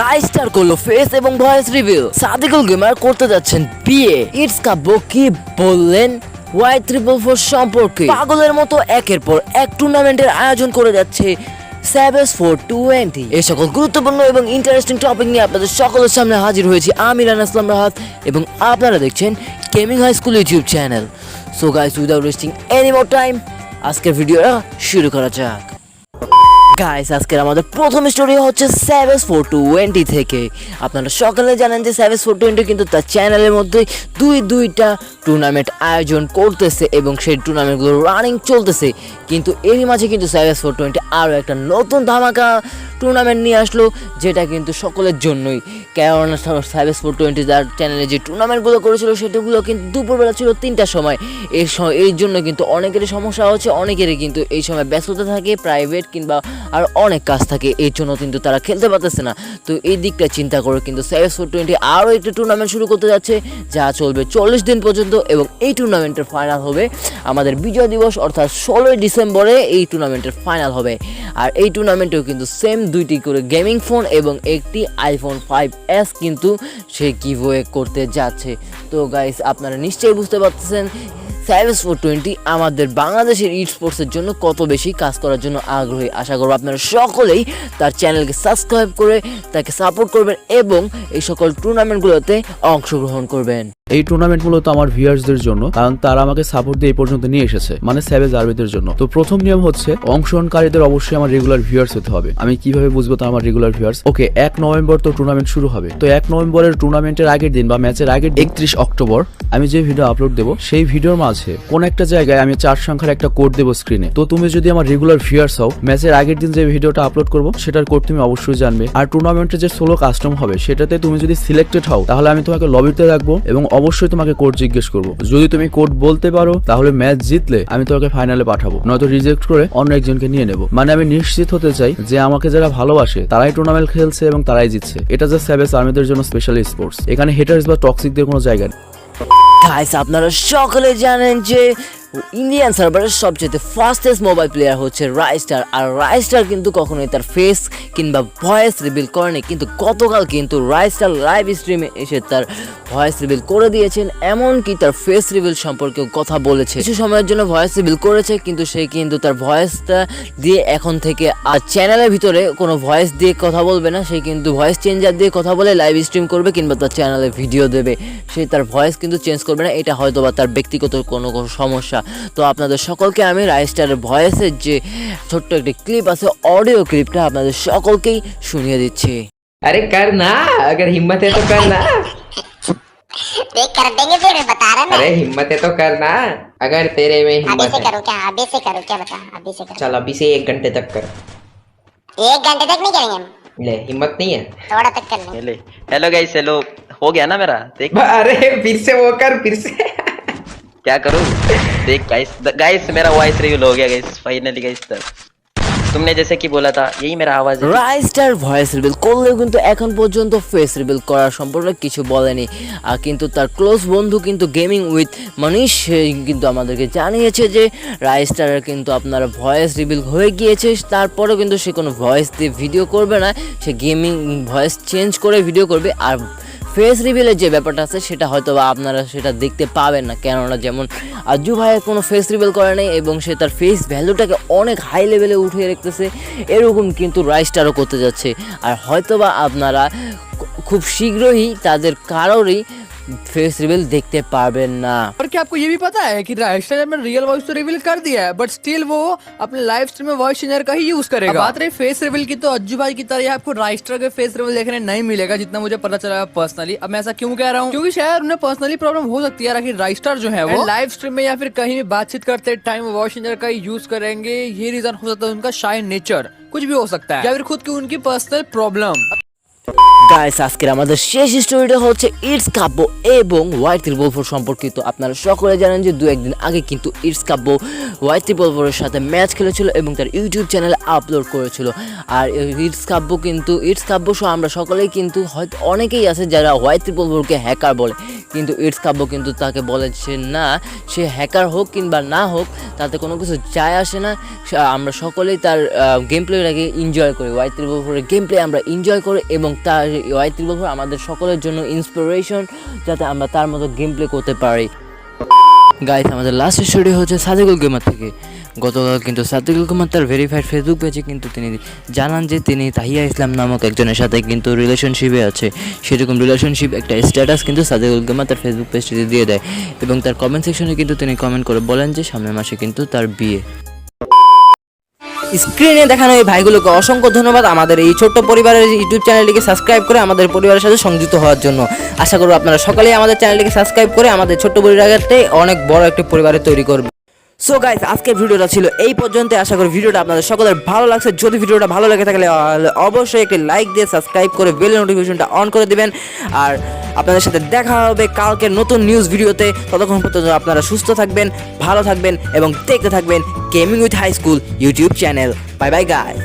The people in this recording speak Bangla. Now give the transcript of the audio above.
রাইস্টার করল ফেস এবং ভয়েস রিভিউ সাদিকুল গেমার করতে যাচ্ছেন বিয়ে ইটস কাব্য কি বললেন? ওয়াই ট্রিপল ফোর সম্পর্কে। পাগলের মতো একের পর এক টুর্নামেন্টের আয়োজন করে যাচ্ছে স্যাভেজ ফোর টোয়েন্টি এই সকল গুরুত্বপূর্ণ এবং ইন্টারেস্টিং টপিক নিয়ে আপনাদের সকলের সামনে হাজির হয়েছি আমি রানা ইসলাম রাহাত এবং আপনারা দেখছেন gaming high school YouTube channel so guys without wasting any more time আজকের ভিডিওটা শুরু করা যাক। গাইস আজকের আমাদের প্রথম স্টোরি হচ্ছে স্যাভেজ ফোর টোয়েন্টি থেকে। আপনারা সকালে জানেন যে স্যাভেজ ফোর টোয়েন্টি কিন্তু তার চ্যানেলের মধ্যে দুই দুইটা টুর্নামেন্ট আয়োজন করতেছে এবং সেই টুর্নামেন্টগুলো রানিং চলতেছে। কিন্তু এরই মাঝে কিন্তু স্যাভেজ ফোর টোয়েন্টি আরও একটা নতুন ধামাকা টুর্নামেন্ট নিয়ে আসলো, যেটা কিন্তু সকলের জন্যই। কেননা স্যাভেজ ফোর টোয়েন্টি যার চ্যানেলে যে টুর্নামেন্টগুলো করেছিল সেটাগুলো কিন্তু দুপুরবেলা ছিল তিনটার সময়। স- এই জন্য কিন্তু অনেকেরই সমস্যা হচ্ছে, অনেকেরই কিন্তু এই সময় ব্যস্ততা থাকে প্রাইভেট কিংবা আর অনেক কাজ থাকে, এর জন্য কিন্তু তারা খেলতে পারতেছে না। তো এই দিকটা চিন্তা করে কিন্তু সেভেস ফোর টোয়েন্টি আরও একটি টুর্নামেন্ট শুরু করতে যাচ্ছে, যা চলবে চল্লিশ দিন পর্যন্ত এবং এই টুর্নামেন্টের ফাইনাল হবে আমাদের বিজয় দিবস, অর্থাৎ ষোলোই ডিসেম্বরে এই টুর্নামেন্টের ফাইনাল হবে। আর এই টুর্নামেন্টেও কিন্তু সেম দুইটি করে গেমিং ফোন এবং একটি আইফোন ফাইভ এস কিন্তু সে গিভওয়ে করতে যাচ্ছে। তো গাইস আপনারা নিশ্চয়ই বুঝতে পারতেছেন সাইবেস ফোর টোয়েন্টি আমাদের বাংলাদেশের ই স্পোর্টসের জন্য কত বেশি কাজ করার জন্য আগ্রহী? আশা করব আপনারা সকলেই তার চ্যানেলকে সাবস্ক্রাইব করে তাকে সাপোর্ট করবেন এবং এই সকল টুর্নামেন্টগুলোতে অংশগ্রহণ করবেন। এই টুর্নামেন্ট মূলত আমার ভিউয়ার্সদের জন্য, কারণ তারা আমাকে সাপোর্ট দিয়ে এই পর্যন্ত নিয়ে এসেছে মানে স্যাভেজ আরবিদের জন্য। তো প্রথম নিয়ম হচ্ছে, অংশগ্রহণকারীদের অবশ্যই আমার রেগুলার ভিউয়ার্স হতে হবে। আমি কীভাবে বুঝব তা আমার রেগুলার ভিউয়ার্স ওকে, এক নভেম্বর তো টুর্নামেন্ট শুরু হবে। তো এক নভেম্বরের টুর্নামেন্টের আগের দিন বা ম্যাচের আগের একত্রিশ অক্টোবর, আমি যে ভিডিও আপলোড দেবো, সেই ভিডিওর মাঝে কোন একটা জায়গায় আমি চার সংখ্যার একটা কোড দেবো স্ক্রিনে তো তুমি যদি আমার রেগুলার ভিউয়ার্স হও ম্যাচের আগের দিন যে ভিডিওটা আপলোড করব, সেটার কোড তুমি অবশ্যই জানবে। আর টুর্নামেন্টের যে সোলো কাস্টম হবে, সেটাতে তুমি যদি সিলেক্টেড হও, তাহলে আমি তোমাকে লবিতে রাখব এবং অবশ্যই তোমাকে কোড জিজ্ঞেস করব। যদি তুমি কোড বলতে পারো, তাহলে ম্যাচ জিতলে আমি তোমাকে ফাইনালে পাঠাবো। নয়তো রিজেক্ট করে অন্য একজনকে নিয়ে নেব। মানে আমি নিশ্চিত হতে চাই যে আমাকে যারা ভালোবাসে, তারাই টুর্নামেন্ট খেলছে এবং তারাই জিতছে। এটা যে স্যাভেস আর্মিদের জন্য স্পেশাল স্পোর্টস এখানে হেটার্স বা টক্সিকদের কোনো জায়গা নেই। আপনারা সকলে জানেন যে ইন্ডিয়ান সার্ভারের সবচেয়ে ফাস্টেস্ট মোবাইল প্লেয়ার হচ্ছে রাইস্টার আর রাইস্টার কিন্তু কখনোই তার ফেস কিংবা ভয়েস রিভিল করেনি। কিন্তু গতকাল কিন্তু রাইস্টার লাইভ স্ট্রিমে এসে তার ভয়েস রিভিল করে দিয়েছেন, এমনকি তার ফেস রিভিল সম্পর্কেও কথা বলেছে। কিছু সময়ের জন্য ভয়েস রিভিল করেছে, কিন্তু সে কিন্তু তার ভয়েসটা দিয়ে এখন থেকে আর চ্যানেলের ভিতরে কোনো ভয়েস দিয়ে কথা বলবে না, সে কিন্তু ভয়েস চেঞ্জার দিয়ে কথা বলে লাইভ স্ট্রিম করবে কিংবা তার চ্যানেলে ভিডিও দেবে। সে তার ভয়েস কিন্তু চেঞ্জ করবে না, এটা হয়তো বা তার ব্যক্তিগত কোনো কোনো সমস্যা। তো আপনাদের সকলকে আমি রাইস্টারের ভয়েসের যে ছোট্ট একটি ক্লিপ আছে অডিও ক্লিপটা আপনাদের সকলকেই শুনিয়ে দিচ্ছি अरे कर ना अगर हिम्मत है तो कर ना देख कर देंगे फिर बता रहा मैं अरे हिम्मत है तो कर ना अगर तेरे में अभी हिम्मत से है करूँ क्या अभी से करूँ क्या बता अभी से करूँ चल अभी से एक घंटे तक कर एक घंटे तक नहीं करेंगे हम ले हिम्मत नहीं है थोड़ा तक कर लेंगे हेलो हेलो गाइस हेलो हो गया ना मेरा देख अरे फिर से वो कर फिर से क्या करूं देख गाइस गाइस मेरा वॉइस रिवील हो गया गाइस फाइनली गाइस तुमने जैसे कि बोला था यही मेरा आवाज है রাইস্টার ভয়েস রিভিল করলেও কিন্তু এখন পর্যন্ত ফেস রিভিল করার সম্পর্কে কিছু বলেনি আর কিন্তু তার ক্লোজ বন্ধু কিন্তু গেমিং উইথ মনীষ সে কিন্তু আমাদেরকে জানিয়েছে যে রাইস্টারের কিন্তু আপনার ভয়েস রিভিল হয়ে গিয়েছে তারপরেও কিন্তু সে কোনো ভয়েস দিয়ে ভিডিও করবে না সে গেমিং ভয়েস চেঞ্জ করে ভিডিও করবে আর ফেস রিভিলের যে ব্যাপারটা আছে, সেটা হয়তো বা আপনারা সেটা দেখতে পাবেন না। কেননা যেমন আজু ভাইয়ের কোনো ফেস রিভিল করে নেই এবং সে তার ফেস ভ্যালুটাকে অনেক হাই লেভেলে উঠিয়ে রাখতেছে এরকম কিন্তু রাইসটারও করতে যাচ্ছে। আর হয়তো বা আপনারা খুব শীঘ্রই তাদের কারোরই ফেস রিভিল দেখতে পারবেন না और क्या आपको ये भी पता है कि राइस्टर ने रियल वॉइस तो रिवील कर दिया है बट स्टिल वो अपने लाइव स्ट्रीम में वॉइस चेंजर का ही यूज करेगा अब बात रही फेस रिवील की तो अज्जू भाई की तरह आपको राइस्टर के फेस रिवील देखने नहीं मिलेगा जितना मुझे पता चला पर्सनली अब मैं ऐसा क्यों कह रहा हूँ क्योंकि शायद उन्हें पर्सनली प्रॉब्लम हो सकती है कि राइस्टर जो है वो लाइव स्ट्रीम में या फिर कहीं भी बातचीत करते टाइम वॉइस चेंजर का ही यूज करेंगे ये रीजन हो सकता है उनका शायद नेचर कुछ भी हो सकता है या फिर खुद की उनकी पर्सनल प्रॉब्लम গাইস আজকের আমাদের শেষ স্টোরিটা হচ্ছে ইটস কাব্য এবং হোয়াইট ত্রিপল ফোর সম্পর্কিত। আপনারা সকলে জানেন যে দু একদিন আগে কিন্তু ইটস কাব্য হোয়াইট ত্রিপল ফোরের সাথে ম্যাচ খেলেছিল এবং তার ইউটিউব চ্যানেলে আপলোড করেছিল। আর ইটস কাব্য কিন্তু ইটস কাব্য সহ আমরা সকলেই কিন্তু হয়তো অনেকেই আছে যারা হোয়াইট ত্রিপল ফোরকে হ্যাকার বলে। কিন্তু ইটস কাব্য কিন্তু তাকে বলে বলেছে না, সে হ্যাকার হোক কিংবা না হোক, তাতে কোনো কিছু যায় আসে না। আমরা সকলেই তার গেম প্লেটাকে এনজয় করি। ওয়াই ত্রিপল ফোরের গেম প্লে আমরা এনজয় করি এবং তার ওয়াই ত্রিপল আমাদের সকলের জন্য ইন্সপিরেশন যাতে আমরা তার মতো গেম প্লে করতে পারি। গাইস আমাদের লাস্ট স্টোরি হচ্ছে সাদেকুল গেমার থেকে। গতকাল কিন্তু সাদেকুল গেমার তার ভেরিফাইড ফেসবুক পেজে কিন্তু তিনি জানান যে তিনি তাহিয়া ইসলাম নামক একজনের সাথে কিন্তু রিলেশনশিপে আছে। সেরকম রিলেশনশিপ একটা স্ট্যাটাস কিন্তু সাদেকুল গেমার তার ফেসবুক পেজটিতে দিয়ে দেয়। এবং তার কমেন্ট সেকশনে কিন্তু তিনি কমেন্ট করে বলেন যে সামনের মাসে কিন্তু তার বিয়ে। স্ক্রিনে দেখানো এই ভাইগুলোকে অসংখ্য ধন্যবাদ আমাদের এই ছোট্ট পরিবারের ইউটিউব চ্যানেলটিকে সাবস্ক্রাইব করে আমাদের পরিবারের সাথে সংযুক্ত হওয়ার জন্য। আশা করব আপনারা সকালেই আমাদের চ্যানেলটিকে সাবস্ক্রাইব করে আমাদের ছোট্ট পরিবারকে অনেক বড় একটি পরিবারে তৈরি করবে। সো গাইস আজকের ভিডিওটা ছিল এই পর্যন্ত। আশা করি ভিডিওটা আপনাদের সকলের ভালো লাগছে। যদি ভিডিওটা ভালো লাগে থাকলে অবশ্যই একটি লাইক দিয়ে সাবস্ক্রাইব করে বেল নোটিফিকেশনটা অন করে দেবেন। আর আপনাদের সাথে দেখা হবে কালকের নতুন নিউজ ভিডিওতে। ততক্ষণ পর্যন্ত আপনারা সুস্থ থাকবেন, ভালো থাকবেন এবং দেখতে থাকবেন gaming with high school YouTube channel bye bye guy